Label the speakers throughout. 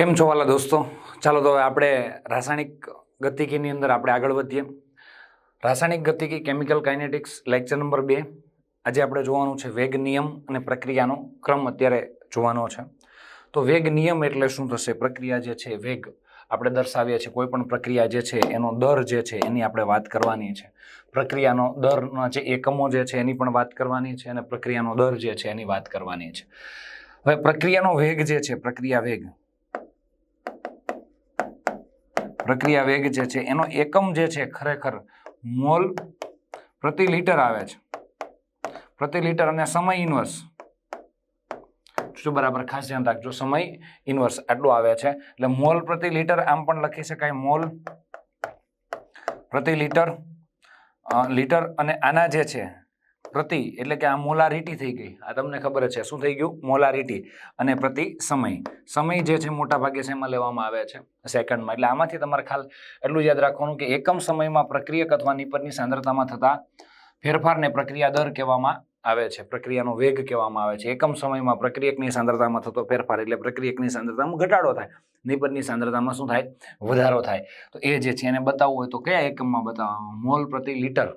Speaker 1: કેમ છો વાલા દોસ્તો? ચાલો તો હવે આપણે રાસાયણિક ગતિકીની અંદર આપણે આગળ વધીએ. રાસાયણિક ગતિકી કેમિકલ કાઇનેટિક્સ લેક્ચર નંબર બે. આજે આપણે જોવાનું છે વેગ નિયમ અને પ્રક્રિયાનો ક્રમ અત્યારે જોવાનો છે. તો વેગ નિયમ એટલે શું થશે? પ્રક્રિયા જે છે, વેગ આપણે દર્શાવીએ છીએ. કોઈ પણ પ્રક્રિયા જે છે, એનો દર જે છે, એની આપણે વાત કરવાની છે. પ્રક્રિયાનો દરના જે એકમો જે છે, એની પણ વાત કરવાની છે અને પ્રક્રિયાનો દર જે છે, એની વાત કરવાની છે. હવે પ્રક્રિયાનો વેગ જે છે, પ્રક્રિયા વેગ. પ્રક્રિયા વેગ જે છે, એનો એકમ જે છે ખરેખર મોલ પ્રતિ લીટર આવે છે. પ્રતિ લીટર અને સમય ઇન્વર્સ શું બરાબર ખાસ ધ્યાન રાખજો, સમય ઇન્વર્સ આટલું આવે છે. એટલે મોલ પ્રતિ લીટર આમ પણ લખી શકાય, મોલ પ્રતિ લીટર લીટર અને આના જે છે પ્રતિ, એટલે કે આ મોલારિટી થઈ ગઈ. આ તમને ખબર છે. શું થઈ ગયું? મોલારિટી અને પ્રતિ સમય. સમય જે છે મોટા ભાગે શેમાં લેવામાં આવે છે? સેકન્ડમાં. એટલે આમાંથી તમારે ખાલ એટલું યાદ રાખવાનું કે એકમ સમયમાં પ્રક્રિયક અથવા નિપજની સાંદ્રતામાં થતા ફેરફારને પ્રક્રિયા દર કહેવામાં આવે છે. પ્રક્રિયાનો વેગ કહેવામાં આવે છે. એકમ સમયમાં પ્રક્રિયકની સાંદ્રતામાં થતો ફેરફાર એટલે પ્રક્રિયકની સાંદ્રતામાં ઘટાડો થાય. નિપજની સાંદ્રતામાં શું થાય? વધારો થાય. તો એ જે છે એને બતાવવું હોય તો કયા એકમમાં બતાવવાનું મોલ પ્રતિ લીટર.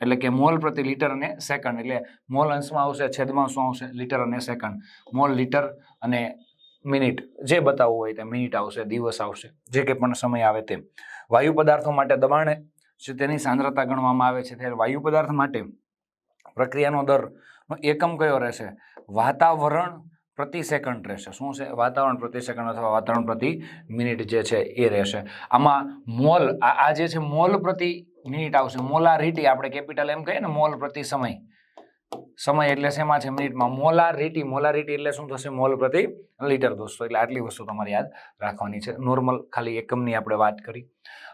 Speaker 1: એટલે કે મોલ પ્રતિ લીટર અને સેકન્ડ, એટલે મોલ અંશમાં આવશે, છેદમાં શું આવશે? લીટર અને સેકન્ડ. મોલ લીટર અને મિનિટ. જે બતાવવું હોય તે મિનિટ આવશે, દિવસ આવશે, જે કંઈ પણ સમય આવે તે વાયુ પદાર્થો માટે દબાણ તેની સાંદ્રતા ગણવામાં આવે છે, ત્યારે વાયુ પદાર્થ માટે પ્રક્રિયાનો દરનો એકમ કયો રહેશે? વાતાવરણ પ્રતિ સેકન્ડ રહેશે. શું છે? વાતાવરણ પ્રતિ સેકન્ડ અથવા વાતાવરણ પ્રતિ મિનિટ જે છે એ રહેશે. આમાં મોલ આ જે છે મોલ પ્રતિ મિનિટ આવશે. મોલારિટી આપણે કેપિટલ એમ કહીએ ને, મોલ પ્રતિ સમય. સમય એટલે શેમાં છે? મિનિટમાં. મોલારિટી મોલારિટી એટલે શું થશે? મોલ પ્રતિ લીટર દોસ્તો એટલે આટલી વસ્તુ તમારે યાદ રાખવાની છે. નોર્મલ ખાલી એકમની આપણે વાત કરી.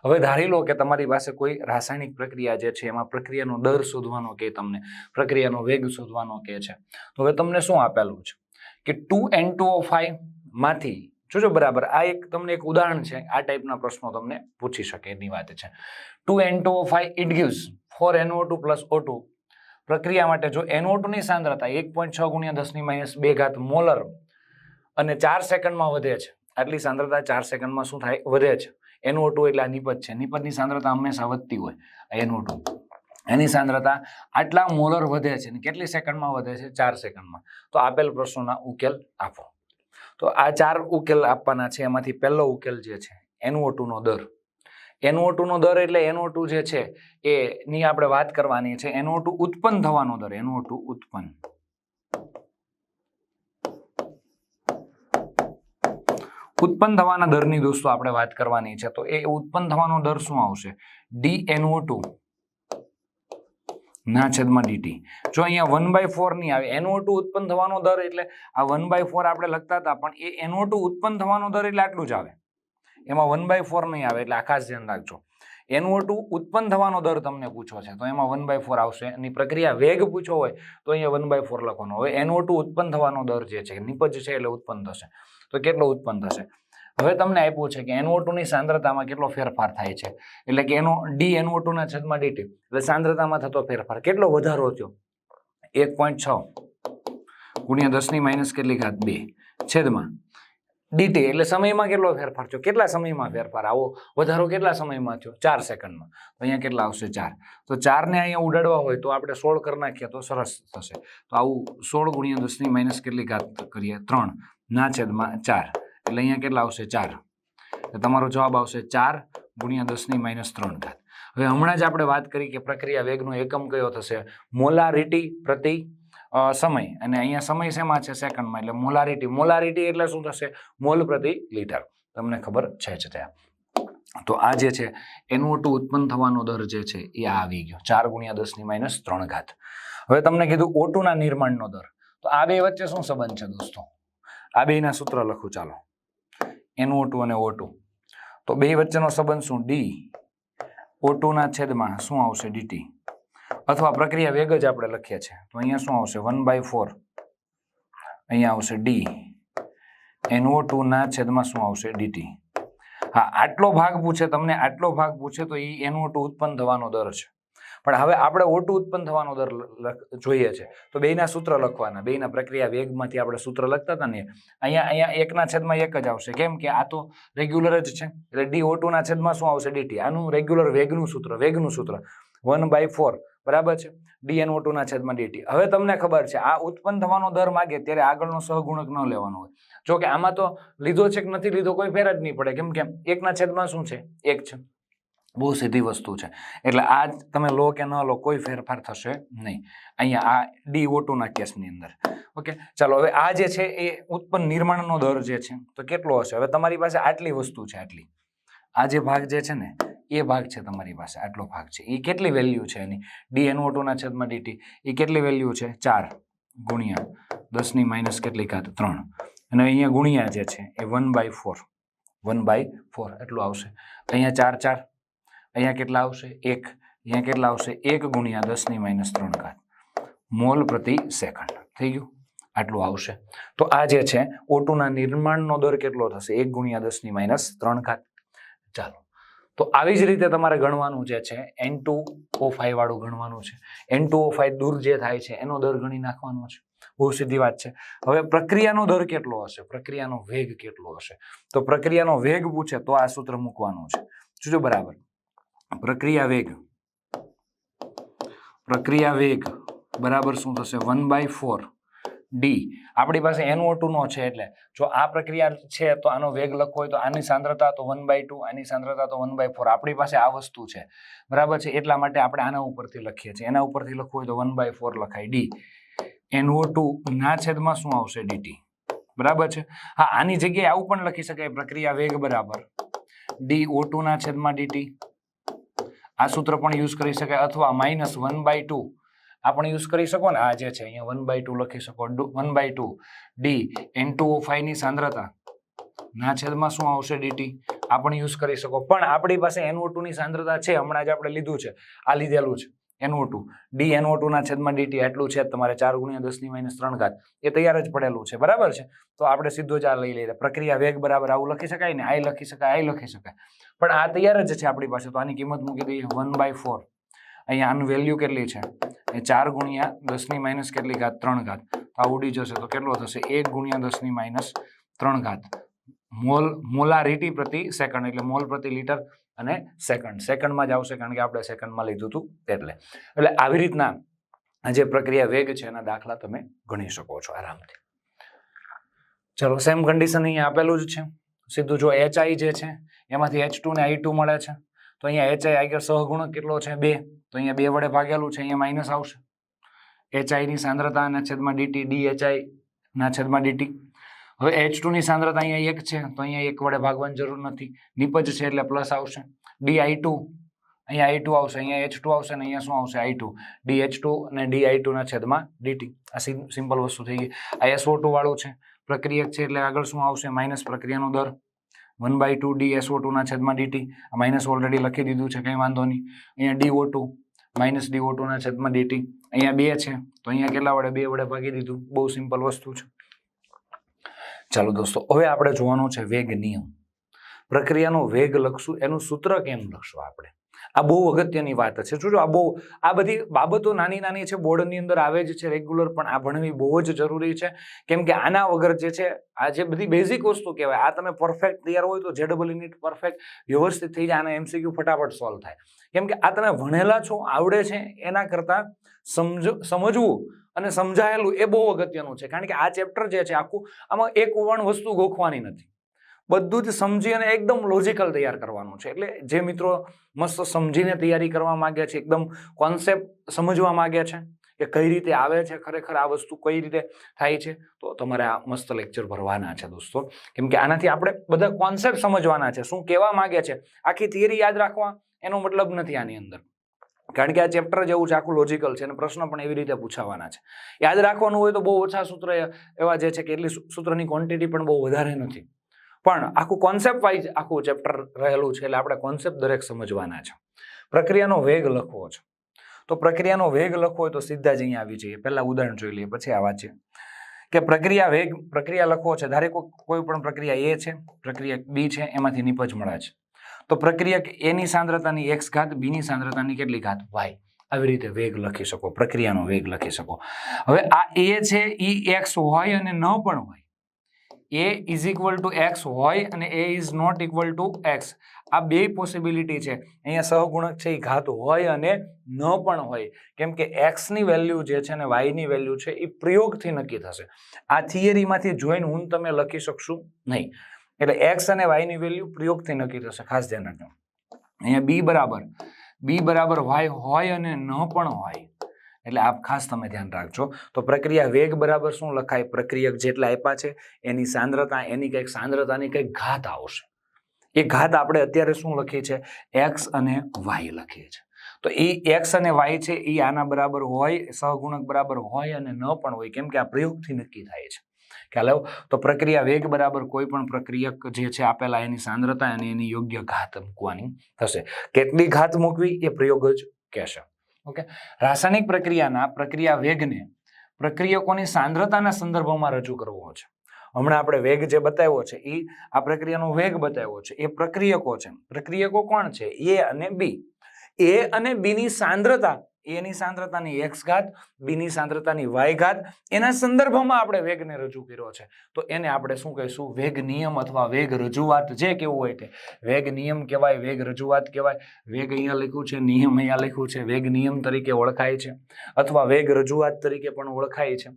Speaker 1: હવે ધારી લો કે તમારી પાસે કોઈ રાસાયણિક પ્રક્રિયા જે છે, એમાં પ્રક્રિયાનો દર શોધવાનો કે તમને, પ્રક્રિયાનો વેગ શોધવાનો કે છે. તો હવે તમને શું આપેલું છે? કે ટુ એન ટુ માંથી જોજો બરાબર, આ એક તમને એક ઉદાહરણ છે, આ ટાઈપના પ્રશ્નો તમને પૂછી શકે એની વાત છે. Two N two five, it gives four NO two plus O two. પ્રક્રિયા માટે જો એનઓ ટુની સાંદ્રતા એક પોઈન્ટ છ ગુણ્યા દસની માઇનસ બે ઘાત મોલર અને ચાર સેકન્ડમાં વધે છે, આટલી સાંદ્રતા ચાર સેકન્ડમાં શું થાય? વધે છે. એનઓ ટુ એટલે આ નિપજ છે. નિપજની સાંદ્રતા હંમેશા વધતી હોય એનઓ ટુ. એની સાંદ્રતા આટલા મોલર વધે છે કેટલી સેકન્ડમાં વધે છે? ચાર સેકન્ડમાં. તો આપેલ પ્રશ્નોના ઉકેલ આપો. તો આ ચાર ઉકેલ આપવાના છે. એમાંથી પહેલો ઉકેલ જે છે એનઓ નો દર. એનઓ નો દર એટલે એનઓ જે છે એની આપણે વાત કરવાની છે. એનઓ ઉત્પન્ન થવાનો દર. એનઓ ઉત્પન્ન. ઉત્પન્ન થવાના દરની દોસ્તો આપણે વાત કરવાની છે. તો એ ઉત્પન્ન થવાનો દર શું આવશે? ડી એનઓ ટુ ના છેદમાં ડીટી જો અહીંયા વન બાય ફોર નહીં આવે એનઓ ટુ ઉત્પન્ન થવાનો દર એટલે આ વન બાય ફોર આપણે લખતા હતા, પણ એ એનઓ ટુ ઉત્પન્ન થવાનો દર એટલે આટલું જ આવે. એમાં વન બાય ફોર નહીં આવે, એટલે આ ખાસ ધ્યાન રાખજો. એનઓ ટુ ઉત્પન્ન થવાનો દર તમને પૂછો છે, તો એમાં વન બાય ફોર આવશે. એની પ્રક્રિયા વેગ પૂછો હોય, તો અહીંયા વન બાય ફોર લખવાનો. હવે એનઓ ટુ ઉત્પન્ન થવાનો દર જે છે નિપજ છે, એટલે ઉત્પન્ન થશે. તો કેટલો ઉત્પન્ન થશે? હવે તમને આપ્યું છે કે એનઓ ની સાંદ્રતામાં કેટલો ફેરફાર થાય છે? એટલે કે એનો ડી એનઓ ટુ ના છેદમાં ડીટી એટલે સાંદ્રતામાં થતો ફેરફાર કેટલો વધારો થયો? એક પોઈન્ટ છ ગુણ્યા દસની માઇનસ કેટલી ઘાત બે? છેદમાં ડીટી એટલે સમયમાં કેટલો ફેરફાર થયો? કેટલા સમયમાં ફેરફાર? આવો વધારો કેટલા સમયમાં થયો? ચાર સેકન્ડમાં. તો અહીંયા કેટલા આવશે? ચાર. તો ચારને અહીંયા ઉડાડવા હોય તો આપણે સોળ કરી નાખીએ તો સરસ થશે. તો આવું સોળ ગુણ્યા દસની માઇનસ કેટલી ઘાત કરીએ? ત્રણ. ના છેદમાં ચાર. એટલે અહીંયા કેટલા આવશે? ચાર. એટલે તમારો જવાબ આવશે ચાર ગુણ્યા દસની માઇનસ ત્રણ ઘાત. હવે હમણાં જ આપણે વાત કરી કે પ્રક્રિયા વેગનો એકમ કયો થશે? મોલારિટી પ્રતિ સમય. અને અહીંયા સમય શેમાં છે? સેકન્ડમાં એટલે મોલારિટી મોલારિટી એટલે શું થશે? મોલ પ્રતિ લીટર તમને ખબર છે જ ત્યાં. તો આ જે છે, એનું ટુ ઉત્પન્ન થવાનો દર જે છે, એ આવી ગયો. ચાર ગુણ્યા દસની માઇનસ ત્રણ ઘાત. હવે તમને કીધું ઓટુના નિર્માણનો દર. તો આ બે વચ્ચે શું સંબંધ છે દોસ્તો? આ બેના સૂત્ર લખું, ચાલો. એનઓ ટુ અને ઓ ટુ તો બે વચ્ચેનો સંબંધ શું? ડી ઓ ટુના છેદમાં શું આવશે? ડીટી અથવા પ્રક્રિયા વેગ જ આપણે લખીએ છીએ. તો અહીંયા શું આવશે? વન બાય ફોર અહીંયા આવશે ડી એનઓ ટુના છેદમાં શું આવશે? ડીટી હા, આટલો ભાગ પૂછે, તમને આટલો ભાગ પૂછે, તો એ એનઓ ટુ ઉત્પન્ન થવાનો દર છે. પણ હવે આપણે ઓટું ઉત્પન્ન થવાનો દર જોઈએ છે. તો બેયના સૂત્ર લખવાના. બેયના પ્રક્રિયા વેગમાંથી આપણે સૂત્ર લખતા હતા ને. અહીંયા અહીંયા એકના છેદમાં એક જ આવશે. કેમ કે આ તો રેગ્યુલર જ છે. એટલે ડી ઓટુના છેદમાં શું આવશે? ડીટી આનું રેગ્યુલર વેગનું સૂત્ર વેગનું સૂત્ર. One by four. બરાબર છે? ડી એન ઓટુના છેદમાં ડીટી હવે તમને ખબર છે, આ ઉત્પન્ન થવાનો દર માગે ત્યારે આગળનો સહગુણક ન લેવાનો હોય. જો કે આમાં તો લીધો છે કે નથી લીધો કોઈ ફેર જ નહીં પડે. કેમ કે એકના છેદમાં શું છે? એક છે. બહુ સીધી વસ્તુ છે. એટલે આ તમે લો કે ન લો કોઈ ફેરફાર થશે નહીં. અહીંયા આ ડી ઓટુના કેસની અંદર. ઓકે? ચાલો, હવે આ જે છે એ ઉત્પન્ન નિર્માણનો દર જે છે, તો કેટલો હશે? હવે તમારી પાસે આટલી વસ્તુ છે, આટલી. આ જે ભાગ જે છે ને, એ ભાગ છે તમારી પાસે, આટલો ભાગ છે. એ કેટલી વેલ્યુ છે એની? ડી એન ઓટુના છેદમાં ડીટી એ કેટલી વેલ્યુ છે? ચાર ગુણ્યા દસની માઇનસ કેટલી ઘાત? ત્રણ. અને અહીંયા ગુણ્યા જે છે, એ one by four one by four એટલું આવશે. અહીંયા ચાર ચાર. અહીંયા કેટલા આવશે? એક. અહીંયા કેટલા આવશે? એક ગુણ્યા દસની માઇનસ ત્રણ ઘાત. મોલ પ્રતિ સેકન્ડ થઈ ગયું? આટલું આવશે. તો આ જે છે ઓટુના નિર્માણનો દર કેટલો થશે? એક ગુણ્યા દસની માઇનસ ત્રણ ઘાત. ચાલો. તો આવી જ રીતે તમારે ગણવાનું જે છે એન ટુ ઓ ફાઈવ વાળું ગણવાનું છે. એન ટુ ઓ ફાઈવ દૂર જે થાય છે, એનો દર ગણી નાખવાનો છે. બહુ સીધી વાત છે. હવે પ્રક્રિયાનો દર કેટલો હશે? પ્રક્રિયાનો વેગ કેટલો હશે? તો પ્રક્રિયાનો વેગ પૂછે તો આ સૂત્ર મૂકવાનું છે. જોજો બરાબર. પ્રક્રિયા વેગ. પ્રક્રિયા વેગ બરાબર શું થશે? One by four D. આપણી પાસે એનઓ ટુ નો છે એટલે જો આ પ્રક્રિયા છે તો આનો વેગ લખવો હોય તો આની સાંદ્રતા તો વન બાય ટુ, આની સાંદ્રતા તો વન બાય ફોર. આપણી પાસે આ વસ્તુ છે. બરાબર છે? એટલા માટે આપણે આના ઉપરથી લખીએ છીએ. એના ઉપરથી લખવું હોય તો વન બાય ફોર લખાય ડી. એનઓ ટુ ના છેદમાં શું આવશે? ડીટી બરાબર છે? હા, આની જગ્યાએ આવું પણ લખી શકાય. પ્રક્રિયા વેગ બરાબર. ડી ઓ ટુ ના છેદમાં ડીટી આ સૂત્ર પણ યુઝ કરી શકાય અથવા માઇનસ વન બાય ટુ આ પણ યુઝ કરી શકો ને? આ જે છે, અહીંયા વન બાય ટુ લખી શકો. One by two D N two O સાંદ્રતા ના છેદમાં શું આવશે ડીટી આ પણ યુઝ કરી શકો. પણ આપણી પાસે એનઓ ટુની સાંદ્રતા છે, હમણાં જ આપણે લીધું છે. આ લીધેલું છે. એનઓ ટુ ડી એનઓ ટુના છેદમાં ડીટી એટલું છે, તમારે ચાર ગુણ્યા દસની માઇનસ ત્રણ ઘાત. એ તૈયાર જ પડેલું છે, બરાબર છે? તો આપણે સીધો જ આ લઈ લઈએ. પ્રક્રિયા વેગ બરાબર આવું લખી શકાય ને? આ લખી શકાય આ લખી શકાય. પણ આ તૈયાર જ છે આપણી પાસે. તો આની કિંમત મૂકી દઈએ. વન બાય ફોર અહીંયા આનું વેલ્યુ કેટલી છે? એ ચાર ગુણ્યા દસની માઇનસ કેટલી ઘાત? ત્રણ ઘાત. તો આ ઉડી જશે. તો કેટલો થશે? એક ગુણ્યા દસની માઇનસ ત્રણ ઘાત. મોલ, મોલારિટી પ્રતિ સેકન્ડ એટલે મોલ પ્રતિ લીટર અને સેકન્ડ સેકન્ડમાં જ આવશે કારણ કે આપણે સેકન્ડમાં લીધું હતું એટલે. એટલે આવી રીતના જે પ્રક્રિયા વેગ છે એના દાખલા તમે ગણી શકો છો આરામથી. ચલો સેમ કન્ડિશન અહીંયા આપેલું જ છે. સીધું જો એચઆઈ જે છે, એમાંથી એચ ને આઈ મળે છે. તો અહીંયા એચઆઈ આગળ સહગુણક કેટલો છે? બે. તો અહીંયા બે વડે ભાગેલું છે, અહીંયા માઇનસ આવશે. એચઆઈની ની સાંદ્રતા ના છેદમાં ડીટી ડી એચઆઈના છેદમાં ડીટી હવે એચ ટુ ની સાંદ્રતા અહીંયા એક છે, તો અહીંયા એક વડે ભાગવાની જરૂર નથી. નિપજ છે એટલે પ્લસ આવશે. ડી આઈ ટુ, અહીંયા આઈ ટુ આવશે, અહીંયા એચ ટુ આવશે ને અહીંયા શું આવશે? I two. D H two અને ડી આઈ ટુ ના છેદમાં ડીટી આ સિમ્પલ વસ્તુ થઈ ગઈ. આ એસઓ ટુ વાળું છે. પ્રક્રિયક છે એટલે આગળ શું આવશે? માઇનસ પ્રક્રિયાનો દર. One by two D SO ટુના છેદમાં ડીટી આ માઇનસ ઓલરેડી લખી દીધું છે, કંઈ વાંધો નહીં. અહીંયા D O two, minus D O ટુના છેદમાં ડીટી અહીંયા બે છે, તો અહીંયા કેટલા વડે? બે વડે ભાગી દીધું. બહુ સિમ્પલ વસ્તુ છે. ચાલો દોસ્તો, હવે આપણે જોવાનું છે વેગ નિયમ. પ્રક્રિયાનો વેગ લખશું, એનું સૂત્ર કેમ લખશું આપણે? આ બહુ અગત્યની વાત છે. જોજો આ બહુ, આ બધી બાબતો નાની નાની છે, બોર્ડની અંદર આવે જ છે રેગ્યુલર, પણ આ ભણવી બહુ જ જરૂરી છે. કેમ કે આના વગર જે છે, આ જે બધી બેઝિક વસ્તુ કહેવાય, આ તમે પરફેક્ટ તૈયાર હોય તો જે ડબલ યુનિટ પરફેક્ટ વ્યવસ્થિત થઈ જાય અને એમસીક્યુ ફટાફટ સોલ્વ થાય. કેમ કે આ તમે ભણેલા છો, આવડે છે, એના કરતાં સમજ, સમજવું અને સમજાયેલું એ બહુ અગત્યનું છે. કારણ કે આ ચેપ્ટર જે છે, આખું, આમાં એક વણ વસ્તુ ગોખવાની નથી. બધું જ સમજી અને એકદમ લોજિકલ તૈયાર કરવાનું છે. એટલે જે મિત્રો મસ્ત સમજીને તૈયારી કરવા માગ્યા છે, એકદમ કોન્સેપ્ટ સમજવા માગ્યા છે કે કઈ રીતે આવે છે, ખરેખર આ વસ્તુ કઈ રીતે થાય છે, તો તમારે આ મસ્ત લેક્ચર ભરવાના છે દોસ્તો. કેમ કે આનાથી આપણે બધા કોન્સેપ્ટ સમજવાના છે. શું કહેવા માંગે છે, આખી થિયરી યાદ રાખવા, એનો મતલબ નથી આની અંદર. કારણ કે આ ચેપ્ટર જેવું છે આખું લોજિકલ છે અને પ્રશ્ન પણ એવી રીતે પૂછાવાના છે. યાદ રાખવાનું હોય તો બહુ ઓછા સૂત્ર એવા જે છે કે એટલી સૂત્રની ક્વોન્ટિટી પણ બહુ વધારે નથી. પણ આખું કોન્સેપ્ટ વાઇઝ આખું ચેપ્ટર રહેલું છે એટલે આપણે કોન્સેપ્ટ દરેક સમજવાના છે. પ્રક્રિયાનો વેગ લખવો છે. તો પ્રક્રિયાનો વેગ લખવો હોય તો સીધા જ અહીંયા આવી જઈએ. પહેલાં ઉદાહરણ જોઈ લઈએ, પછી આ વાંચીએ. કે પ્રક્રિયા વેગ, પ્રક્રિયા લખવો છે. ધારે કોઈ પણ પ્રક્રિયા એ છે, પ્રક્રિયા બી છે, એમાંથી નિપજ મળે છે. તો પ્રક્રિયા એની સાંદ્રતાની એક્સ ઘાત બીની સાંદ્રતાની કેટલી ઘાત? વાય આવી રીતે વેગ લખી શકો, પ્રક્રિયાનો વેગ લખી શકો. હવે આ એ છે એ એક્સ હોય અને ન પણ હોય. A is equal to X હોય અને A is not equal to X આ બે પોસિબિલિટી છે. અહીંયા સહગુણક છે એ ઘાત હોય અને ન પણ હોય. કેમ કે એક્સની વેલ્યુ જે છે ને વાયની વેલ્યુ છે એ પ્રયોગથી નક્કી થશે. આ થિયરીમાંથી જોઈને હું તમે લખી શકશું નહીં. એટલે એક્સ અને વાયની વેલ્યુ પ્રયોગથી નક્કી થશે. ખાસ ધ્યાન રાખજો. અહીંયા બી બરાબર. બી બરાબર વાય હોય અને ન પણ હોય. એટલે આપ ખાસ તમે ધ્યાન રાખજો. તો પ્રક્રિયા વેગ બરાબર શું લખાય? પ્રક્રિયક જેટલા આપ્યા છે, એની સાંદ્રતા, એની કંઈક સાંદ્રતાની કંઈક ઘાત આવશે. એ ઘાત આપણે અત્યારે શું લખીએ છીએ? એક્સ અને વાય લખીએ છીએ. તો એ એક્સ અને વાય છે, એ આના બરાબર હોય, સહગુણક બરાબર હોય અને ન પણ હોય, કેમ કે આ પ્રયોગથી નક્કી થાય છે. ખ્યાલ આવ્યો? તો પ્રક્રિયા વેગ બરાબર કોઈ પણ પ્રક્રિયક જે છે, આપેલા એની સાંદ્રતા અને એની યોગ્ય ઘાત મૂકવાની થશે. કેટલી ઘાત મૂકવી? એ પ્રયોગ જ કહેશે. ઓકે? રાસાયણિક પ્રક્રિયાના પ્રક્રિયા વેગને પ્રક્રિયકોની સાંદ્રતાના સંદર્ભમાં રજૂ કરવો છે. હમણાં આપણે વેગ જે બતાવ્યો છે એ આ પ્રક્રિયાનો વેગ બતાવ્યો છે. એ પ્રક્રિયકો છે. પ્રક્રિયકો કોણ છે? એ અને બી. એ અને બીની સાંદ્રતા એની સાંદ્રતાની એક્સ ઘાત બીની સાંદ્રતાની વાય ઘાત એના સંદર્ભમાં આપણે વેગને રજૂ કર્યો છે. તો એને આપણે શું કહીશું? વેગ નિયમ અથવા વેગ રજૂઆત જે કેવું હોય તે. વેગ નિયમ કહેવાય વેગ રજૂઆત કહેવાય. વેગ અહીંયા લખ્યું છે નિયમ અહીંયા લખ્યું છે. વેગ નિયમ તરીકે ઓળખાય છે. અથવા વેગ રજૂઆત તરીકે પણ ઓળખાય છે.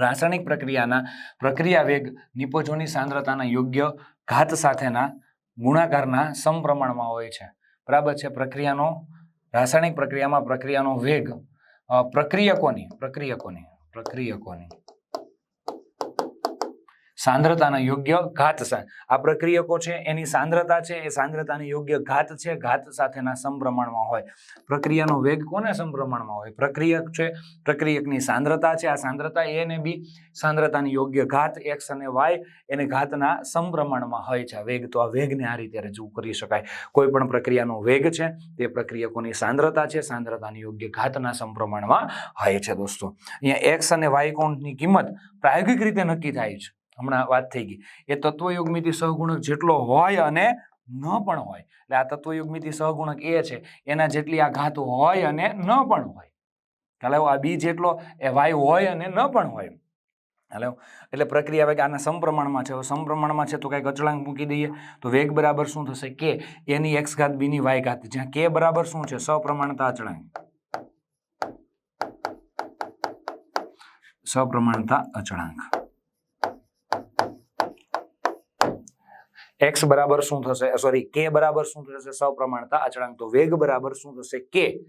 Speaker 1: રાસાયણિક પ્રક્રિયાના પ્રક્રિયા વેગ નિપજોની સાંદ્રતાના યોગ્ય ઘાત સાથેના ગુણાકારના સમપ્રમાણમાં હોય છે. બરાબર છે? પ્રક્રિયાનો રાસાયણિક પ્રક્રિયામાં પ્રક્રિયાનો વેગ પ્રક્રિયકોની પ્રક્રિયકોની પ્રક્રિયકોની. સાંદ્રતાના યોગ્ય ઘાત આ પ્રક્રિયકો છે, એની સાંદ્રતા છે, એ સાંદ્રતાની યોગ્ય ઘાત છે, ઘાત સાથેના સમપ્રમાણમાં હોય. પ્રક્રિયાનો વેગ કોને સમપ્રમાણમાં હોય? પ્રક્રિયક છે, પ્રક્રિયકની સાંદ્રતા છે, આ સાંદ્રતા એ અને બી સાંદ્રતાની યોગ્ય ઘાત, એક્સ અને વાય એને ઘાતના સમપ્રમાણમાં હોય છે. વેગ, તો આ વેગને આ રીતે રજૂ કરી શકાય. કોઈ પણ પ્રક્રિયાનો વેગ છે, તે પ્રક્રિયકોની સાંદ્રતા છે, સાંદ્રતાની યોગ્ય ઘાતના સમપ્રમાણમાં હોય છે, દોસ્તો. અહીંયા એક્સ અને વાય કોણની કિંમત પ્રાયોગિક રીતે નક્કી થાય છે હમણાં વાત થઈ ગઈ. એ તત્વયુગમિતિ સહગુણક જેટલો હોય અને ન પણ હોય. એટલે આ તત્વયુગમિતિ સહગુણક એ છે, એના જેટલી આ ઘાત હોય અને ન પણ હોય. ખ્યાલ? આ બી જેટલો, એ વાય હોય અને ન પણ હોય ખ્યાલ એટલે પ્રક્રિયા વેગ આના સમપ્રમાણમાં છે. હવે સમપ્રમાણમાં છે તો કંઈક અચળાંક મૂકી દઈએ. તો વેગ બરાબર શું થશે? કે એની એક્સ ઘાત બીની વાય ઘાત. જ્યાં કે બરાબર શું છે? સપ્રમાણતા અચળાંક. સપ્રમાણતા અચળાંક. એક્સ બરાબર શું થશે? સોરી કે બરાબર શું થશે? સપ્રમાણતા અચળાંક. તો વેગ બરાબર શું થશે? કે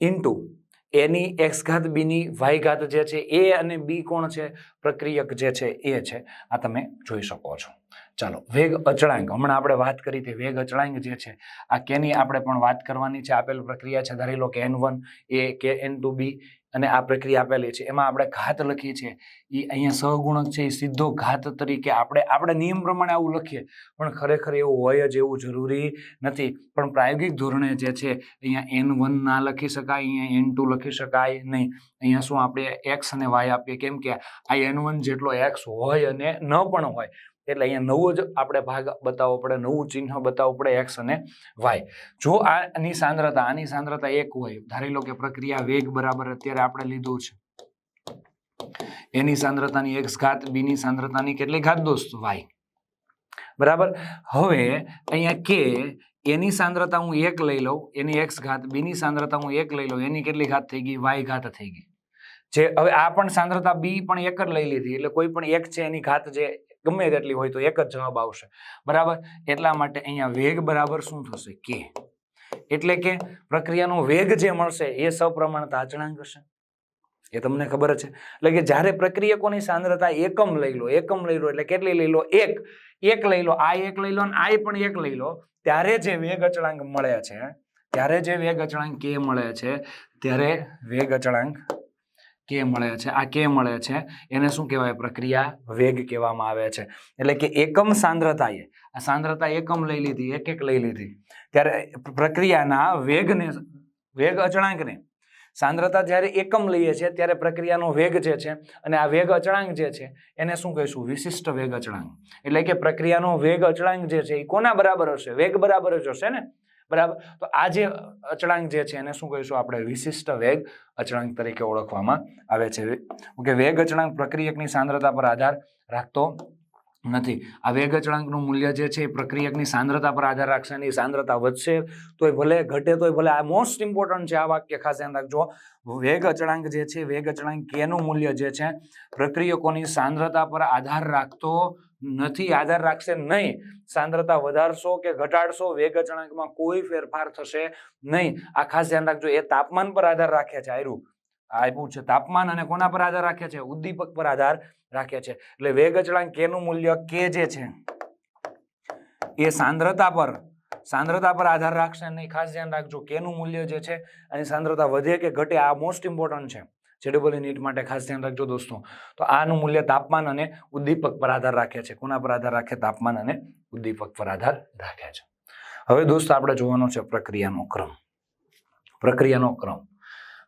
Speaker 1: ઇન્ટુ એની એક્સ ઘાત બી ની વાય ઘાત જે છે એ અને બી કોણ છે? પ્રક્રિયક જે છે એ છે. આ તમે જોઈ શકો છો. ચાલો, વેગ અચળાંક. હમણાં આપણે વાત કરી હતી, વેગ અચળાંક જે છે, આ કેની આપણે પણ વાત કરવાની છે. આપેલ પ્રક્રિયા છે, ધારી લો કે એન વન એ કે એન ટુ બી અને આ પ્રક્રિયા આપેલી છે. એમાં આપણે ઘાત લખીએ છીએ. એ અહીંયા સહગુણક છે એ સીધો ઘાત તરીકે આપણે આપણે નિયમ પ્રમાણે આવું લખીએ. પણ ખરેખર એવું હોય જ એવું જરૂરી નથી. પણ પ્રાયોગિક ધોરણે જે છે, અહીંયા એન વન ના લખી શકાય, અહીંયા એન ટુ લખી શકાય નહીં. અહીંયા શું આપણે એક્સ અને વાય આપીએ? કેમ કે આ એન વન જેટલો એક્સ હોય અને ન પણ હોય. એટલે અહીંયા નવો જ આપણે ભાગ બતાવવો પડે, નવું ચિહ્ન બતાવવું પડે, એક્સ અને વાય. જો આની સાંદ્રતા આની સાંદ્રતા એક હોય, ધારી લો કે પ્રક્રિયા વેગ બરાબર અત્યારે આપણે લીધું છે. એની સાંદ્રતાની એક્સ ઘાત બી ની સાંદ્રતાની કેટલી ઘાત દોસ્ત? વાય. બરાબર? હવે અહીંયા કે એની સાંદ્રતા હું એક લઈ લઉં, એની એક્સ ઘાત બી ની સાંદ્રતા હું એક લઈ લઉં, એની કેટલી ઘાત થઈ ગઈ? વાય ઘાત થઈ ગઈ. જે હવે આ પણ સાંદ્રતા બી પણ એક જ લઈ લીધી, એટલે કોઈ પણ એક છે એની ઘાત જે ગમે તેટલી હોય તો એક જ જવાબ આવશે. બરાબર? એટલા માટે અહીંયા વેગ બરાબર શું થશે? કે એટલે કે પ્રક્રિયાનો વેગ જે મળશે એ સપ્રમાણતા અચળાંક હશે. એ તમને ખબર છે. એટલે કે જ્યારે પ્રક્રિયકોની સાંદ્રતા એકમ લઈ લો, એકમ લઈ લો એટલે કેટલી લઈ લો? એક. એક લઈ લો, આ એક લઈ લો અને આ પણ એક લઈ લો. ત્યારે જે વેગ અચળાંક મળે છે, ત્યારે જે વેગ અચળાંક કે મળે છે, ત્યારે વેગ અચળાંક કે મળે છે? આ કે મળે છે? એને શું કહેવાય? પ્રક્રિયા વેગ કહેવામાં આવે છે. એટલે કે એકમ સાંદ્રતાએ, આ સાંદ્રતા એકમ લઈ લીધી, એક એક લઈ લીધી. ત્યારે પ્રક્રિયાના વેગને, વેગ અચળાંકને, સાંદ્રતા જ્યારે એકમ લઈએ છીએ, ત્યારે પ્રક્રિયાનો વેગ જે છે અને આ વેગ અચળાંક જે છે, એને શું કહીશું? વિશિષ્ટ વેગ અચળાંક. એટલે કે પ્રક્રિયાનો વેગ અચળાંક જે છે, એ કોના બરાબર હશે? વેગ બરાબર જ હશે ને? બરાબર? તો આ જે અચળાંક જે છે એને શું કહીશું આપણે? વિશિષ્ટ વેગ અચળાંક તરીકે ઓળખવામાં આવે છે. ઓકે, વેગ અચળાંક પ્રક્રિયકની સાંદ્રતા પર આધાર રાખતો નથી. આ વેગ અચળાંકનું મૂલ્ય જે છે એ પ્રક્રિયકની સાંદ્રતા પર આધાર રાખશે એની સાંદ્રતા વધશે. તોય ભલે ઘટે, તોય ભલે આ મોસ્ટ ઇમ્પોર્ટન્ટ છે આ વાક્ય, ખાસ ધ્યાન રાખજો. વેગ અચળાંક જે છે, વેગ અચળાંક કેનું મૂલ્ય જે છે, પ્રક્રિયકોની સાંદ્રતા પર આધાર રાખતો નથી, આધાર રાખશે નહીં. સાંદ્રતા વધારશો કે ઘટાડશો, વેગ અચળાંકમાં કોઈ ફેરફાર થશે નહીં. આ ખાસ ધ્યાન રાખજો, એ તાપમાન પર આધાર રાખે છે, આયરું. આપ્યું છે, તાપમાન અને કોના પર આધાર રાખે છે? ઉદ્દીપક પર આધાર રાખે છે. એટલે વેગ અચળાંક કેનું મૂલ્ય કે જે છે, એ સાંદ્રતા પર સાંદ્રતા પર આધાર રાખશે નહીં. ખાસ ધ્યાન રાખજો કેનું મૂલ્ય જે છે, એની સાંદ્રતા વધે કે ઘટે, આ મોસ્ટ ઇમ્પોર્ટન્ટ છે. જેડબલ નીટ માટે ખાસ ધ્યાન રાખજો દોસ્તો. તો આનું મૂલ્ય તાપમાન અને ઉદ્દીપક પર આધાર રાખે છે. કોના પર આધાર રાખે? તાપમાન અને ઉદ્દીપક પર આધાર રાખે છે. હવે દોસ્તો આપણે જોવાનો છે પ્રક્રિયાનો ક્રમ. પ્રક્રિયાનો ક્રમ.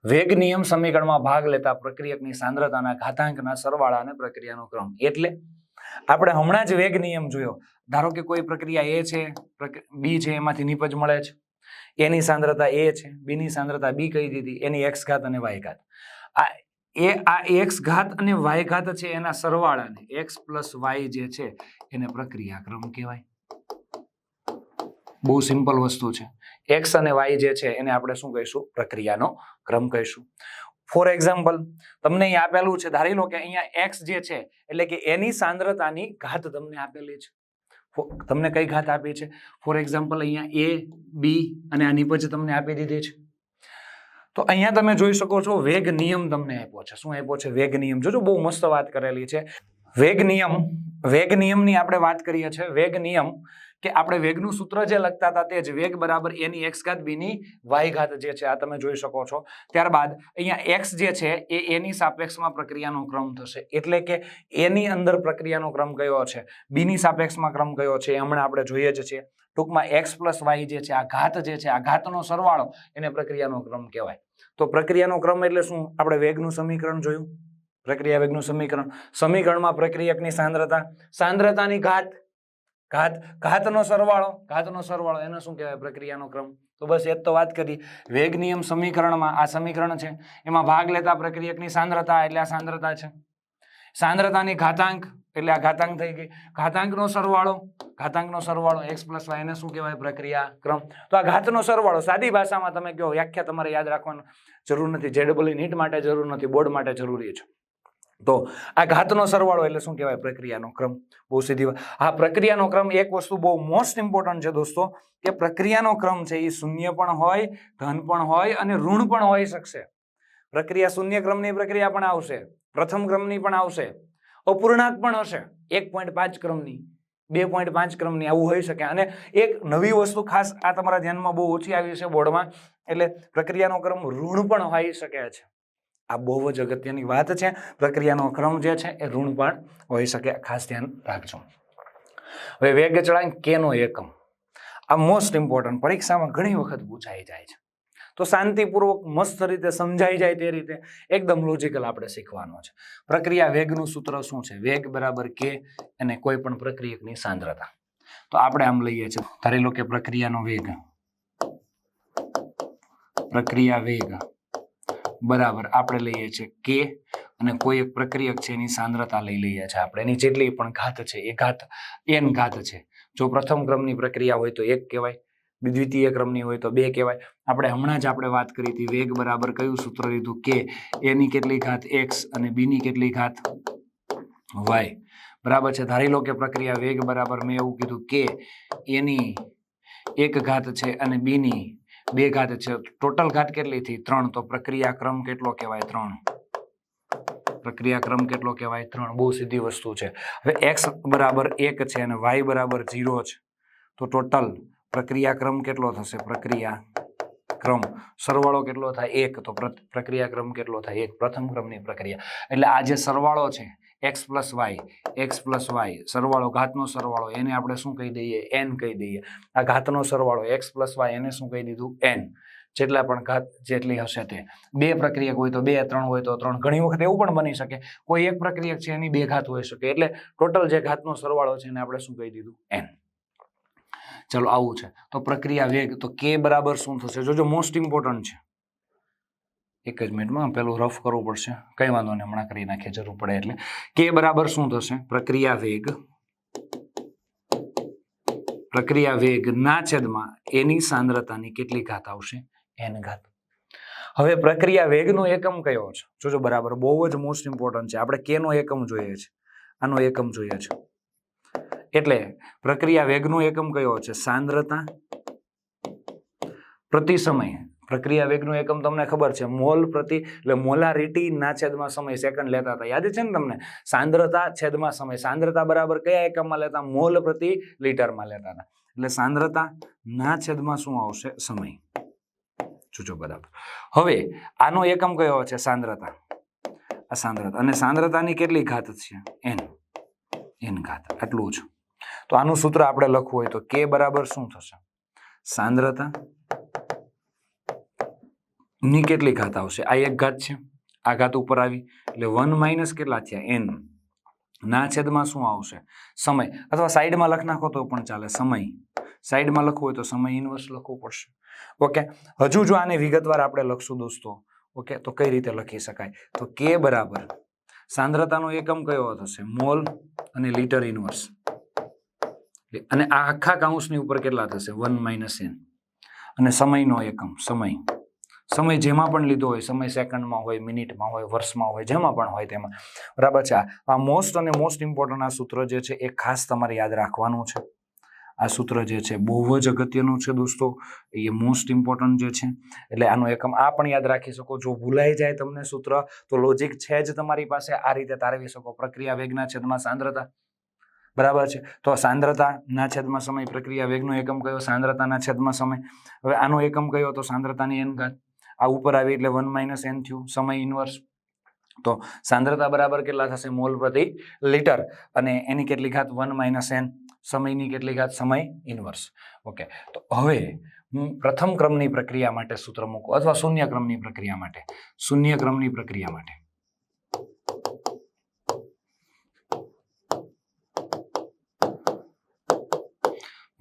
Speaker 1: વેગ નિયમ સમીકરણમાં ભાગ લેતા પ્રક્રિયકની સાંદ્રતાના ઘાતાંકના સરવાળા અને પ્રક્રિયાનો ક્રમ. એટલે આપણે હમણાં જ વેગ નિયમ જોયો. ધારો કે કોઈ પ્રક્રિયા એ છે બી છે, એમાંથી નિપજ મળે છે. એની સાંદ્રતા એ છે, બીની સાંદ્રતા બી કહી દીધી, એની એક્સ ઘાત અને વાય ઘાત. આ એ, આ એક્સ ઘાત અને વાય ઘાત છે એના સરવાળાને એક્સ પ્લસ વાય જે છે એને પ્રક્રિયા ક્રમ કહેવાય. બહુ સિમ્પલ વસ્તુ છે. એક્સ અને વાય જે છે એને આપણે શું કહીશું? પ્રક્રિયાનો ક્રમ કહીશું. ફોર એક્ઝામ્પલ તમને અહીં આપેલું છે, ધારી લો કે અહીંયા એક્સ જે છે એટલે કે એની સાંદ્રતાની ઘાત તમને આપેલી છે. તમને કઈ ઘાત આપી છે? ફોર એક્ઝામ્પલ અહીંયા એ બી અને આની પછી તમને આપી દીધી છે. તો અહીંયા તમે જોઈ શકો છો વેગ નિયમ તમને આપ્યો છે. શું આપ્યો છે? વેગ નિયમ. જોજો, બહુ મસ્ત વાત કરેલી છે. વેગ નિયમ, વેગ નિયમની આપણે વાત કરીએ છીએ. વેગ નિયમ કે આપણે વેગનું સૂત્ર જે લખતા હતા તે જ વેગ બરાબર એની એક્સ ઘાત બીની વાય ઘાત જે છે, આ તમે જોઈ શકો છો. ત્યારબાદ અહીંયા એક્સ જે છે, એ એની સાપેક્ષમાં પ્રક્રિયાનો ક્રમ થશે. એટલે કે એની અંદર પ્રક્રિયાનો ક્રમ કયો છે? બીની સાપેક્ષમાં ક્રમ કયો છે? હમણાં આપણે જોઈએ જ છીએ. ટૂંકમાં એક્સ પ્લસ વાય જે છે, આ ઘાત જે છે, આ ઘાતનો સરવાળો એને પ્રક્રિયાનો ક્રમ કહેવાય. તો પ્રક્રિયાનો ક્રમ એટલે શું? આપણે વેગનું સમીકરણ જોયું. પ્રક્રિયા વેગનું સમીકરણ. સમીકરણમાં પ્રક્રિયકની સાંદ્રતા. સાંદ્રતાની ઘાત. ઘાત. ઘાતનો સરવાળો. ઘાતનો સરવાળો. એને શું કહેવાય? પ્રક્રિયાનો ક્રમ. તો બસ એ જ તો વાત કરી. વેગ નિયમ સમીકરણમાં આ સમીકરણ છે. એમાં ભાગ લેતા પ્રક્રિયકની સાંદ્રતા એટલે આ સાંદ્રતા છે. સાંદ્રતાની ઘાતાંક, એટલે આ ઘાતાંક થઈ ગઈ. ઘાતાંકનો સરવાળો ઘાતાંકનો સરવાળો એક્સ પ્લસ વાય એને શું કહેવાય? પ્રક્રિયા ક્રમ તો આ ઘાતનો સરવાળો સાદી ભાષામાં તમે કહો, વ્યાખ્યા તમારે યાદ રાખવાનું જરૂર નથી. જેડબલી નીટ માટે જરૂર નથી બોર્ડ માટે જરૂરી છે. તો આ ઘાતનો સરવાળો એટલે શું કહેવાય? પ્રક્રિયાનો ક્રમ. બહુ સીધી આ પ્રક્રિયાનો ક્રમ એક વસ્તુ બહુ મોસ્ટ ઇમ્પોર્ટન્ટ છે દોસ્તો, કે પ્રક્રિયાનો ક્રમ છે એ શૂન્ય પણ હોય ધન પણ હોય અને ઋણ પણ હોઈ શકશે. પ્રક્રિયા શૂન્ય ક્રમની પ્રક્રિયા પણ આવશે. પ્રથમ ક્રમની પણ આવશે. અપૂર્ણાંક પણ હશે. એક પોઈન્ટ પાંચ ક્રમની, બે પોઈન્ટ પાંચ ક્રમની આવું હોઈ શકે. અને એક નવી વસ્તુ ખાસ આ તમારા ધ્યાનમાં બહુ ઓછી આવી છે બોર્ડમાં. એટલે પ્રક્રિયાનો ક્રમ ઋણ પણ હોઈ શકે છે. આ બહુ જ અગત્યની વાત છે. પ્રક્રિયાનો ક્રમ જે છે એ ઋણ પણ હોઈ શકે. ખાસ ધ્યાન રાખજો. હવે વેગ ચળાંક કેનો એકમ. આ મોસ્ટ ઇમ્પોર્ટન્ટ પરીક્ષામાં ઘણી વખત પૂછાઈ જાય છે. તો શાંતિપૂર્વક મસ્ત રીતે સમજાઈ જાય તે રીતે એકદમ લોજિકલ આપણે શીખવાનો છે. પ્રક્રિયા વેગનું સૂત્ર શું છે? વેગ બરાબર કે અને કોઈ પણ પ્રક્રિયકની સાંદ્રતા. તો આપણે આમ લઈએ છીએ. ધારી લો કે પ્રક્રિયાનો વેગ. પ્રક્રિયા વેગ. બરાબર. આપણે લઈએ છીએ કે અને કોઈ એક પ્રક્રિયક છે એની સાંદ્રતા લઈ લઈએ છીએ આપણે. એની જેટલી પણ ઘાત છે એ ઘાત એન ઘાત છે. જો પ્રથમ ક્રમની પ્રક્રિયા હોય તો એક કહેવાય. દ્વિતીય ક્રમની હોય તો બે કહેવાય. આપણે હમણાં જ આપણે વાત કરી હતી વેગ બરાબર કયું સૂત્ર લીધું? કે એની કેટલી ઘાત એક્સ અને બીની કેટલી ઘાત વાય બરાબર છે? ધારી લો કે પ્રક્રિયા વેગ બરાબર મેં એવું કીધું કે એની એક ઘાત છે અને બીની બે ઘાત છે. ટોટલ ઘાત કેટલી થઈ ત્રણ. તો પ્રક્રિયા ક્રમ કેટલો કહેવાય? ત્રણ. પ્રક્રિયા ક્રમ કેટલો કહેવાય? ત્રણ. બહુ સીધી વસ્તુ છે. હવે એક્સ બરાબર એક છે અને વાય બરાબર ઝીરો છે. તો ટોટલ પ્રક્રિયા ક્રમ કેટલો થશે? પ્રક્રિયા ક્રમ સરવાળો કેટલો થાય? એક. તો પ્રક્રિયાક્રમ પ્રક્રિયા ક્રમ કેટલો થાય? એક. પ્રથમ ક્રમની પ્રક્રિયા. એટલે આ જે સરવાળો છે, X plus Y, X plus Y, સરવાળો ઘાતનો સરવાળો, એને આપણે શું કહી દઈએ? એન કહી દઈએ. આ ઘાતનો સરવાળો, એક્સ પ્લસ વાય, એને શું કહી દીધું? એન. જેટલા પણ ઘાત જેટલી હશે તે. બે પ્રક્રિયક હોય તો બે, ત્રણ હોય તો ત્રણ. ઘણી વખત એવું પણ બની શકે, કોઈ એક પ્રક્રિયક છે એની બે ઘાત હોઈ શકે. એટલે ટોટલ જે ઘાતનો સરવાળો છે એને આપણે શું કહી દીધું? એન. ચાલો આવું છે. તો પ્રક્રિયા વેગ, તો કે બરાબર શું થશે? જોજો મોસ્ટ ઇમ્પોર્ટન્ટ છે. એક જ મિનિટમાં પેલું રફ કરવું પડશે. કઈ વાંધો નહીં, હમણાં કરી નાખીએ, જરૂર પડે એટલે. કે બરાબર શું થશે? પ્રક્રિયા વેગ. પ્રક્રિયા વેગ ના છેદમાં એની સાંદ્રતાની કેટલી ઘાત આવશે? એન ઘાત. હવે પ્રક્રિયા વેગનો એકમ કયો છે? જોજો, બરાબર, બહુ જ મોસ્ટ ઇમ્પોર્ટન્ટ છે. આપણે કેનો એકમ જોઈએ છે? આનો એકમ જોઈએ છે. એટલે પ્રક્રિયા વેગનો એકમ કયો છે? સાંદ્રતા. પ્રતિ સમય. પ્રક્રિયા વેગનો એકમ તમને ખબર છે? મોલ પ્રતિ, એટલે મોલારિટી ના છેદમાં સમય સેકન્ડ લેતા હતા. યાદ છે ને તમને? સાંદ્રતા છેદમાં સમય. સાંદ્રતા બરાબર કયા એકમમાં લેતા? મોલ પ્રતિ લીટરમાં લેતા હતા. એટલે સાંદ્રતા ના છેદમાં શું આવશે? સમય. જોજો બરાબર હવે, આનો એકમ કયો છે? સાંદ્રતા. આ સાંદ્રતા અને સાંદ્રતાની કેટલી ઘાત છે? એન. એન ઘાત. આટલું જ. તો આનું સૂત્ર આપણે લખવું હોય તો કે બરાબર શું થશે? સાંદ્રતા ની કેટલી ઘાત આવશે? આ એક ઘાત છે. આ ઘાત ઉપર આવી. એટલે વન માઇનસ કેટલા થયા? એન. ના છેદમાં શું આવશે? સમય. અથવા સાઈડમાં લખ નાખો તો પણ ચાલે. સમય. સાઈડમાં લખવું હોય તો સમય ઇન્વર્સ લખવું પડશે. ઓકે? હજુ જો આને વિગતવાર આપણે લખશું દોસ્તો. ઓકે? તો કઈ રીતે લખી શકાય? તો કે બરાબર. સાંદ્રતાનો એકમ કયો થશે? મોલ અને લીટર ઇન્વર્સ અને આ આખા કાઉન્સની ઉપર કેટલા થશે? One minus N. અને સમયનો એકમ, સમય. સમય જેમાં પણ લીધો હોય, સમય સેકન્ડમાં હોય, મિનિટમાં હોય, વર્ષમાં હોય, જેમાં પણ હોય તેમાં. બરાબર છે? આ- મોસ્ટ અને મોસ્ટ ઇમ્પોર્ટન્ટ આ સૂત્ર જે છે, એ ખાસ તમારે યાદ રાખવાનું છે. આ સૂત્ર જે છે, બહુ જ અગત્યનું છે દોસ્તો. એ મોસ્ટ ઇમ્પોર્ટન્ટ જે છે, એટલે આનો એકમ આ પણ યાદ રાખી શકો. જો ભૂલાઈ જાય તમને સૂત્ર, તો લોજિક છે જ તમારી પાસે. આ રીતે તારવી શકો. પ્રક્રિયા વેગના છેદમાં સાંદ્રતા. બરાબર છે? તો સાંદ્રતાના છેદમાં સમય પ્રક્રિયા વેગનો એકમ કયો? સાંદ્રતાના છેદમાં સમય. હવે આનો એકમ કયો? તો સાંદ્રતાની એન ઘાત. આ ઉપર આવી એટલે વન માઇનસ એન થયું. સમય ઇન્વર્સ તો સાંદ્રતા બરાબર કેટલા થશે? મોલ પ્રતિ લીટર. અને એની કેટલી ઘાત? વન માઇનસ એન સમયની કેટલી ઘાત? સમય ઇન્વર્સ ઓકે તો હવે હું પ્રથમ ક્રમની પ્રક્રિયા માટે સૂત્ર મૂકું. અથવા શૂન્ય ક્રમની પ્રક્રિયા માટે. શૂન્ય ક્રમની પ્રક્રિયા માટે.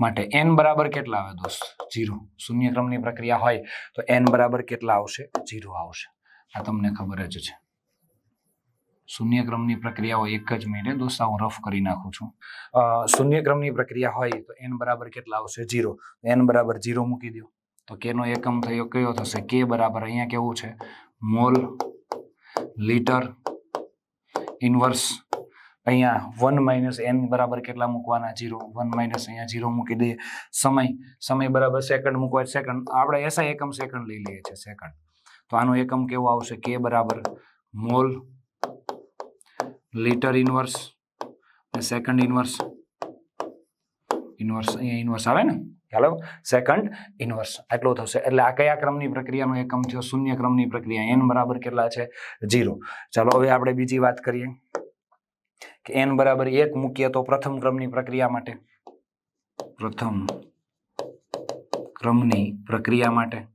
Speaker 1: માટે એન બરાબર કેટલા આવે દોસ્ત? જીરો શૂન્યક્રમની પ્રક્રિયા હોય તો એન બરાબર કેટલા આવશે? જીરો આવશે. આ તમને ખબર જ છે. શૂન્યક્રમની પ્રક્રિયા હોય એક જ મિનિટે દોસ્ત હું રફ કરી નાખું છું. શૂન્યક્રમની પ્રક્રિયા હોય તો એન બરાબર કેટલા આવશે? જીરો એન બરાબર જીરો મૂકી દો. તો કેનો એકમ થયો કયો? થશે કે બરાબર. અહીંયા કેવું છે? મોલ લીટર ઇન્વર્સ અહીંયા વન માઇનસ એન બરાબર કેટલા મૂકવાના? જીરો. વન માઇનસ અહીંયા જીરો મૂકી દઈએ. સમય. સમય બરાબર સેકન્ડ મૂકવા સેકન્ડ. આપણે એસઆઈ એકમ સેકન્ડ લઈ લઈએ છીએ સેકન્ડ. તો આનો એકમ કેવો આવશે? કે બરાબર મોલ લીટર ઇન્વર્સ અને સેકન્ડ ઇન્વર્સ. ઇન્વર્સ અહીંયા ઇન્વર્સ આવે ને? ખ્યાલ સેકન્ડ ઇન્વર્સ. આટલો થશે. એટલે આ કયા ક્રમની પ્રક્રિયાનો એકમ થયો? શૂન્ય ક્રમની પ્રક્રિયા. એન બરાબર કેટલા છે? જીરો. ચાલો, હવે આપણે બીજી વાત કરીએ. કે એન બરાબર એક મૂકીએ તો પ્રથમ ક્રમની પ્રક્રિયા માટે. પ્રથમ ક્રમની પ્રક્રિયા માટે.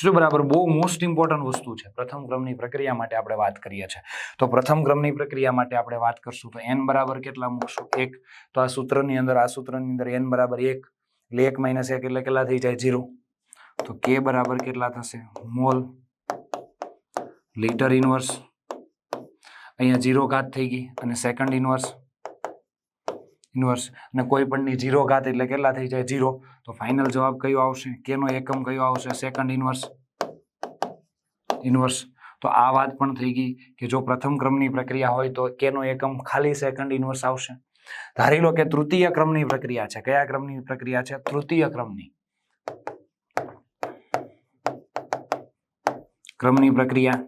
Speaker 1: શું બરાબર? બહુ મોસ્ટ ઇમ્પોર્ટન્ટ વસ્તુ છે. પ્રથમ ક્રમની પ્રક્રિયા માટે આપણે વાત કરીએ છીએ. તો પ્રથમ ક્રમની પ્રક્રિયા માટે આપણે વાત કરશું તો એન બરાબર કેટલા મૂકશું? એક. તો આ સૂત્રની અંદર, આ સૂત્રની અંદર એન બરાબર એક. એટલે એક માઇનસ એક એટલે કેટલા થઈ જાય? જીરો તો કે બરાબર કેટલા થશે? મોલ. લીટર ઇન્વર્સ અહીંયા ઝીરો ઘાત થઈ ગઈ અને સેકન્ડ ઇન્વર્સ ઇન્વર્સ અને કોઈ પણની જીરો ઘાત એટલે કેટલા થઈ જાય? ઝીરો તો ફાઇનલ જવાબ કયો આવશે? કેનો એકમ કયો આવશે? સેકન્ડ ઇન્વર્સ ઇન્વર્સ તો આ વાત પણ થઈ ગઈ કે જો પ્રથમ ક્રમની પ્રક્રિયા હોય તો કેનો એકમ ખાલી સેકન્ડ ઇન્વર્સ આવશે? ધારી લો કે તૃતીય ક્રમની પ્રક્રિયા છે. કયા ક્રમની પ્રક્રિયા છે? તૃતીય ક્રમની. ક્રમની પ્રક્રિયા.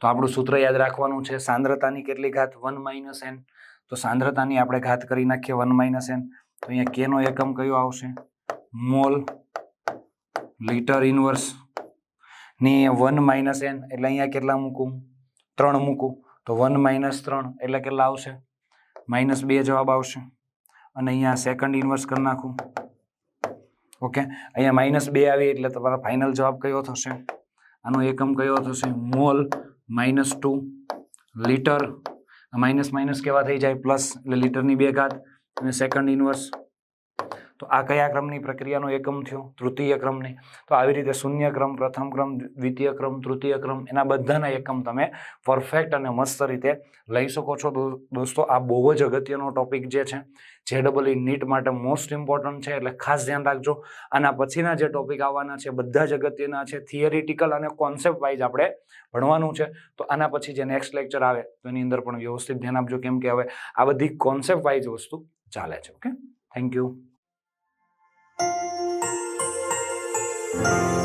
Speaker 1: તો આપણું સૂત્ર યાદ રાખવાનું છે સાંદ્રતાની કેટલી ઘાત વન માઇનસ એન? તો સાંદ્રતાની આપણે ઘાત કરી નાખીએ વન માઇનસ એન. તો અહીંયા કે નો એકમ કયો આવશે? Mole litre inverse. ની વન માઇનસ એન, એટલે અહીંયા કેટલા મૂકું? ત્રણ મૂકું. તો વન માઇનસ ત્રણ, એટલે કેટલા આવશે? માઇનસ બે જવાબ આવશે. અને અહીંયા સેકન્ડ ઇન્વર્સ કરી નાખું. ઓકે? અહીંયા માઇનસ બે આવી એટલે તમારો ફાઇનલ જવાબ કયો થશે? આનો એકમ કયો થશે? Mole minus two litre. Minus minus કેવા થઈ જાય? પ્લસ એટલે લીટરની બે ઘાત. અને સેકન્ડ ઇન્વર્સ તો આ કયા ક્રમની પ્રક્રિયાનો એકમ થયો? તૃતીય ક્રમની. તો આવી રીતે શૂન્ય ક્રમ, પ્રથમ ક્રમ, દ્વિતીય ક્રમ, તૃતીય ક્રમ, એના બધાના એકમ તમે પરફેક્ટ અને મસ્ત રીતે લઈ શકો છો. દોસ્તો, આ બહુ જ અગત્યનો ટોપિક જે છે જે ડબલ નીટ માટે મોસ્ટ ઇમ્પોર્ટન્ટ છે, એટલે ખાસ ધ્યાન રાખજો. આના પછીના જે ટોપિક આવવાના છે, બધા જ અગત્યના છે. થિયરિટિકલ અને કોન્સેપ્ટ વાઇઝ આપણે ભણવાનું છે. તો આના પછી જે નેક્સ્ટ લેક્ચર આવે તો એની અંદર પણ વ્યવસ્થિત ધ્યાન આપજો, કેમ કે હવે આ બધી કોન્સેપ્ટ વાઇઝ વસ્તુ ચાલે છે okay thank you Thank you.